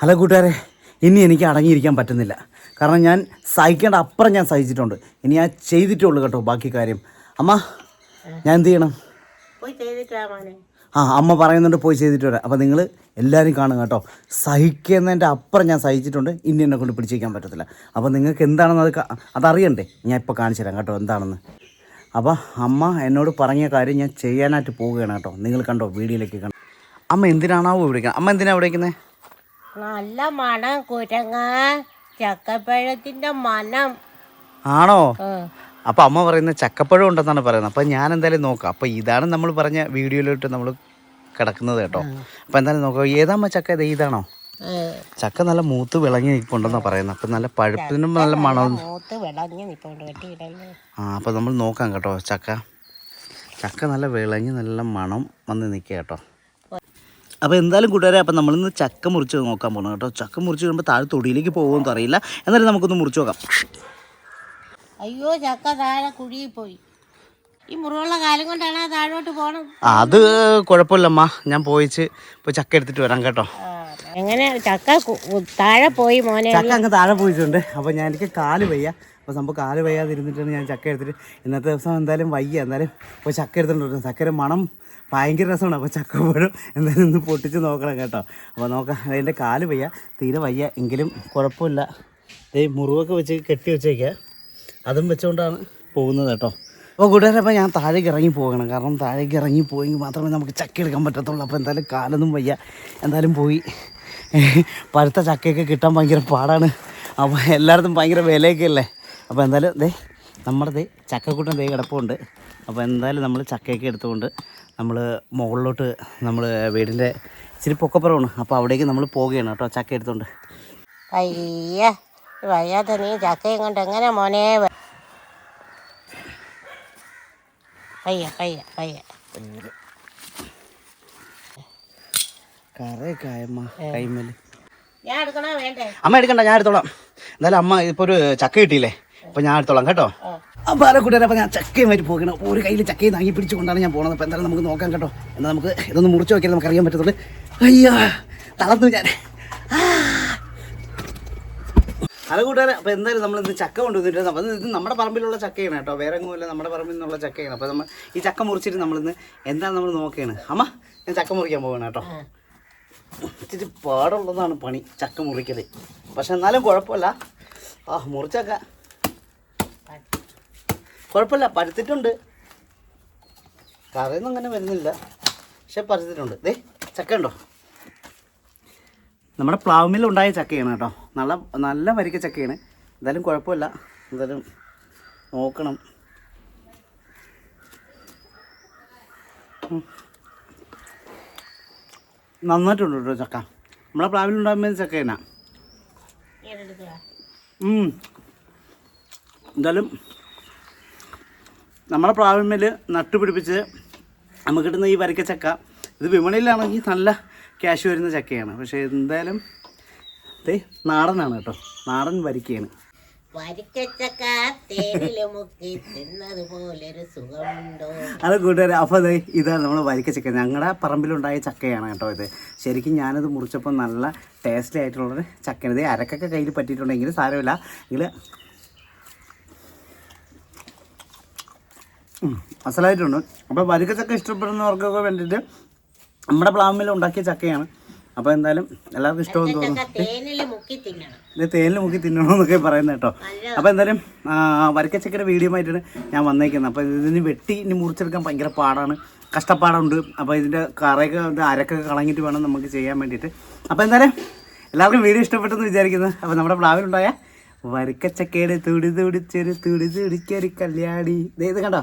Hello കൂട്ടുകാരെ ഇനി എനിക്ക് അടങ്ങിയിരിക്കാൻ പറ്റുന്നില്ല. കാരണം ഞാൻ സഹിക്കേണ്ട അപ്പുറം ഞാൻ സഹിച്ചിട്ടുണ്ട്. ഇനി ഞാൻ ചെയ്തിട്ടേ ഉള്ളൂ കേട്ടോ ബാക്കി കാര്യം. അമ്മ ഞാൻ എന്ത് ചെയ്യണം? ആ അമ്മ പറയുന്നുണ്ട് പോയി ചെയ്തിട്ട് വരാം. അപ്പോൾ നിങ്ങൾ എല്ലാവരും കാണും കേട്ടോ. സഹിക്കുന്നതിന്റെ അപ്പുറം ഞാൻ സഹിച്ചിട്ടുണ്ട്. ഇനി എന്നെ കൊണ്ട് പിടിച്ചേക്കാൻ പറ്റത്തില്ല. അപ്പോൾ നിങ്ങൾക്ക് എന്താണെന്ന് അത് അതറിയണ്ടേ? ഞാൻ ഇപ്പോൾ കാണിച്ചു തരാം കേട്ടോ എന്താണെന്ന്. അപ്പോൾ അമ്മ എന്നോട് പറഞ്ഞ കാര്യം ഞാൻ ചെയ്യാനായിട്ട് പോവുകയാണ് കേട്ടോ. നിങ്ങൾ കണ്ടോ വീഡിയോയിലേക്ക് കണ്ടോ. അമ്മ എന്തിനാണാവോ വിളിക്കുന്നത് അമ്മ എന്തിനാണ് വിളിക്കുന്നത് നല്ല മണം കുരങ്ങ ചക്കപ്പഴത്തിന്റെ മണം. ആണോ? അപ്പൊ അമ്മ പറയുന്ന ചക്കപ്പഴം ഉണ്ടെന്നാണ് പറയുന്നത്. അപ്പൊ ഞാൻ എന്തായാലും നോക്കാം. അപ്പൊ ഇതാണ് നമ്മൾ പറഞ്ഞ വീഡിയോയിലോട്ട് നമ്മൾ കിടക്കുന്നത് കേട്ടോ. അപ്പൊ എന്തായാലും നോക്കാം. ഏതാമ്മ ചക്ക? ഇത് ഇതാണോ. ചക്ക നല്ല മൂത്ത് വിളങ്ങി നിൽപ്പുണ്ടെന്നാ പറയുന്നത്. അപ്പൊ നല്ല പഴുപ്പിനും നല്ല മണവും. ആ അപ്പൊ നമ്മൾ നോക്കാം കേട്ടോ ചക്ക. ചക്ക നല്ല വിളങ്ങി നല്ല മണം വന്ന് നിൽക്കുക കേട്ടോ. അപ്പോൾ എന്തായാലും കൂട്ടുകാരെ അപ്പം നമ്മളിന്ന് ചക്ക മുറിച്ച് നോക്കാൻ പോകണം കേട്ടോ. ചക്ക മുറിച്ച് കഴിയുമ്പോൾ താഴെ തൊടിയിലേക്ക് പോകുമെന്ന് അറിയില്ല. എന്നാലും നമുക്കൊന്ന് മുറിച്ച് നോക്കാം. അയ്യോ ചക്ക താഴെ കുഴിയിൽ പോയി ഈ മുറിവുള്ള കാലം കൊണ്ടാണ് താഴോട്ട് പോകണം അത് കുഴപ്പമില്ലമ്മ. ഞാൻ പോയിച്ച് ഇപ്പോൾ ചക്ക എടുത്തിട്ട് വരാം കേട്ടോ. എങ്ങനെ ചക്ക താഴെ പോയി മോനെ. ചക്ക അങ്ങ് താഴെ പോയിട്ടുണ്ട്. അപ്പോൾ ഞാൻ എനിക്ക് കാൽ വയ്യ. അപ്പോൾ സംഭവം കാൽ വയ്യാതിരുന്നിട്ടാണ് ഞാൻ ചക്ക എടുത്തിട്ട് ഇന്നത്തെ ദിവസം എന്തായാലും വയ്യ. എന്തായാലും ഇപ്പോൾ ചക്ക എടുത്തിട്ടുണ്ട് ചക്കര മണം ഭയങ്കര രസമാണ്. അപ്പോൾ ചക്ക പഴം എന്തായാലും ഒന്ന് പൊട്ടിച്ച് നോക്കണം കേട്ടോ. അപ്പോൾ നോക്കാം. അതിന്റെ കാൽ വയ്യ. തീരെ വയ്യ. എങ്കിലും കുഴപ്പമില്ല. ഈ മുറിവൊക്കെ വെച്ച് കെട്ടി വെച്ചേക്കുക അതും വെച്ചുകൊണ്ടാണ് പോകുന്നത് കേട്ടോ. അപ്പോൾ കൂട്ടുകാരെ അപ്പോൾ ഞാൻ താഴേക്ക് ഇറങ്ങി പോകണം. കാരണം താഴേക്ക് ഇറങ്ങി പോയെങ്കിൽ മാത്രമേ നമുക്ക് ചക്ക എടുക്കാൻ പറ്റത്തുള്ളൂ. അപ്പോൾ എന്തായാലും കാലൊന്നും വയ്യ. എന്തായാലും പോയി. പഴുത്ത ചക്കയൊക്കെ കിട്ടാൻ ഭയങ്കര പാടാണ്. അപ്പോൾ എല്ലായിടത്തും ഭയങ്കര വിലയൊക്കെ അല്ലേ അപ്പോൾ എന്തായാലും ദേ നമ്മുടെ ദേ ചക്കക്കൂട്ടം ദേ കിടപ്പുണ്ട്. അപ്പോൾ എന്തായാലും നമ്മൾ ചക്കയൊക്കെ എടുത്തുകൊണ്ട് നമ്മൾ മുകളിലോട്ട് നമ്മൾ വീടിന്റെ ഇച്ചിരി പൊക്കപ്പുറമാണ്. അപ്പോൾ അവിടേക്ക് നമ്മൾ പോവുകയാണ് കേട്ടോ ചക്ക എടുത്തുകൊണ്ട്. അയ്യ വയ്യാത്ത നീ ചക്കയും കൊണ്ട് എങ്ങനെ മോനെ? പയ്യ പയ്യ പയ്യ. വേണ്ടേ? അമ്മ എടുക്കണ്ട ഞാൻ എടുത്തോളാം. എന്തായാലും അമ്മ ഇപ്പോൾ ഒരു ചക്ക കിട്ടിയില്ലേ? അപ്പോൾ ഞാൻ എടുത്തോളാം കേട്ടോ. അപ്പൊ ആരെ കൂട്ടുകാരെ അപ്പോൾ ഞാൻ ചക്കയും വരെ പോകണം ഒരു കയ്യിൽ ചക്കയും താങ്ങി പിടിച്ചുകൊണ്ടാണ് ഞാൻ പോണത്. അപ്പൊ എന്തായാലും നമുക്ക് നോക്കാം കേട്ടോ. എന്നാൽ നമുക്ക് ഇതൊന്ന് മുറിച്ച് നോക്കിയാൽ നമുക്ക് അറിയാൻ പറ്റത്തുള്ളൂ. അയ്യോ തളർന്നു ഞാൻ. അല്ല കൂട്ടുകാരെ അപ്പോൾ എന്തായാലും നമ്മൾ ഇന്ന് ചക്ക കൊണ്ടുവന്നിട്ട് അപ്പോൾ ഇത് നമ്മുടെ പറമ്പിലുള്ള ചക്കയാണ് കേട്ടോ. വേറെ ഒന്നുമില്ല നമ്മുടെ പറമ്പിൽ നിന്നുള്ള ചക്കയാണ്. അപ്പോൾ നമ്മൾ ഈ ചക്ക മുറിച്ചിട്ട് നമ്മളിന്ന് എന്താണ് നമ്മൾ നോക്കുകയാണ്. അമ്മ ഞാൻ ചക്ക മുറിക്കാൻ പോവുകയാണ് കേട്ടോ. ഇച്ചിരി പാടുള്ളതാണ് പണി ചക്ക മുറിക്കൽ പക്ഷെ എന്നാലും കുഴപ്പമില്ല. ആ മുറിച്ചക്ക കുഴപ്പമില്ല പഴുത്തിട്ടുണ്ട് കറിയൊന്നും അങ്ങനെ വരുന്നില്ല പക്ഷെ പരത്തിട്ടുണ്ട് ദേ ചക്ക ഉണ്ടോ? നമ്മുടെ പ്ലാവുമിൽ ഉണ്ടായ ചക്കയാണ് കേട്ടോ. നല്ല നല്ല വരിക്ക ചക്കയാണ്. എന്തായാലും കുഴപ്പമില്ല. എന്തായാലും നോക്കണം. നന്നായിട്ടുണ്ട് കേട്ടോ ചക്ക. നമ്മളെ പ്ലാവിൽ ഉണ്ടാകുമ്പോൾ ചക്കയാണ്. എന്തായാലും നമ്മളെ പ്രാവിമ്യൽ നട്ടുപിടിപ്പിച്ച് നമുക്ക് കിട്ടുന്ന ഈ വരക്ക ചക്ക ഇത് വിപണിയിലാണെങ്കിൽ നല്ല ക്യാഷ് വരുന്ന ചക്കയാണ്. പക്ഷേ എന്തായാലും ഇതേ നാടനാണ് കേട്ടോ. നാടൻ വരിക്കയാണ്. വരിക്കച്ചക്ക അത് കൂട്ടുകാരെ അപ്പോൾ അതെ ഇതാണ് നമ്മൾ വരിക്ക ചക്ക. ഞങ്ങളുടെ പറമ്പിലുണ്ടായ ചക്കയാണ് കേട്ടോ ഇത്. ശരിക്കും ഞാനത് മുറിച്ചപ്പോൾ നല്ല ടേസ്റ്റി ആയിട്ടുള്ളൊരു ചക്കയാണ്. ഇത് അരക്കൊക്കെ കയ്യിൽ പറ്റിയിട്ടുണ്ടെങ്കിൽ സാരമില്ല. എങ്കിൽ അസലായിട്ടുണ്ട്. അപ്പോൾ വരിക്ക ചക്ക ഇഷ്ടപ്പെടുന്നവർക്കൊക്കെ വേണ്ടിയിട്ട് നമ്മുടെ പ്ലാമിൽ ഉണ്ടാക്കിയ ചക്കയാണ്. അപ്പോൾ എന്തായാലും എല്ലാവർക്കും ഇഷ്ടമെന്ന് തോന്നുന്നു. തിന്നണം. ഇത് തേനിൽ മുക്കി തിന്നണമെന്നൊക്കെ പറയുന്നത് കേട്ടോ. അപ്പോൾ എന്തായാലും വരക്കച്ചക്കയുടെ വീഡിയോ ആയിട്ടാണ് ഞാൻ വന്നേക്കുന്നത്. അപ്പോൾ ഇതിന് വെട്ടി ഇനി മുറിച്ചെടുക്കാൻ ഭയങ്കര പാടാണ്. കഷ്ടപ്പാടുണ്ട്. അപ്പോൾ ഇതിന്റെ കറയൊക്കെ അരക്കൊക്കെ കളഞ്ഞിട്ട് വേണം നമുക്ക് ചെയ്യാൻ വേണ്ടിയിട്ട്. അപ്പോൾ എന്തായാലും എല്ലാവർക്കും വീഡിയോ ഇഷ്ടപ്പെട്ടെന്ന് വിചാരിക്കുന്നത് അപ്പോൾ നമ്മുടെ പ്ലാവിലുണ്ടായ വരക്കച്ചക്കയുടെ തുടി തുടിച്ചൊരു തുടി തുടിക്കൊരു കല്യാണി. ഇത് കണ്ടോ?